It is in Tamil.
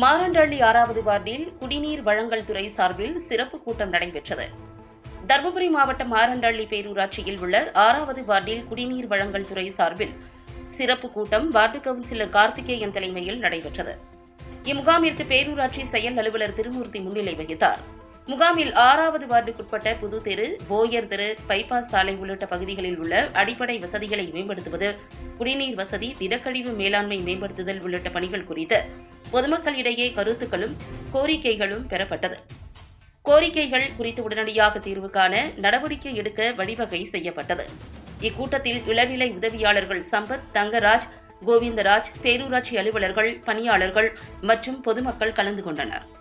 மாரண்டள்ளி ஆறாவது வார்டில் குடிநீர் வழங்கல் துறை சார்பில் சிறப்பு கூட்டம் நடைபெற்றது. தருமபுரி மாவட்டம் மாரண்டள்ளி பேரூராட்சியில் உள்ள ஆறாவது வார்டில் குடிநீர் வழங்கல் துறை சார்பில் சிறப்பு கூட்டம் வார்டு கவுன்சிலர் கார்த்திகேயன் தலைமையில் நடைபெற்றது. இம்முகாமிற்கு பேரூராட்சி செயல் அலுவலர் திருமூர்த்தி முன்னிலை வகித்தார். முகாமில் ஆறாவது வார்டுக்குட்பட்ட புது தெரு போயர் தெரு பைபாஸ் சாலை உள்ளிட்ட பகுதிகளில் உள்ள அடிப்படை வசதிகளை மேம்படுத்துவது குடிநீர் வசதி திடக்கழிவு மேலாண்மை மேம்படுத்துதல் உள்ளிட்ட பணிகள் குறித்து பொதுமக்களிடையே கருத்துக்களும் கோரிக்கைகளும் பெறப்பட்டது. கோரிக்கைகள் குறித்து உடனடியாக தீர்வு காண நடவடிக்கை எடுக்க வழிவகை செய்யப்பட்டது. இக்கூட்டத்தில் இளநிலை உதவியாளர்கள் சம்பத் தங்கராஜ் கோவிந்தராஜ் பேரூராட்சி அலுவலர்கள் பணியாளர்கள் மற்றும் பொதுமக்கள் கலந்து கொண்டனர்.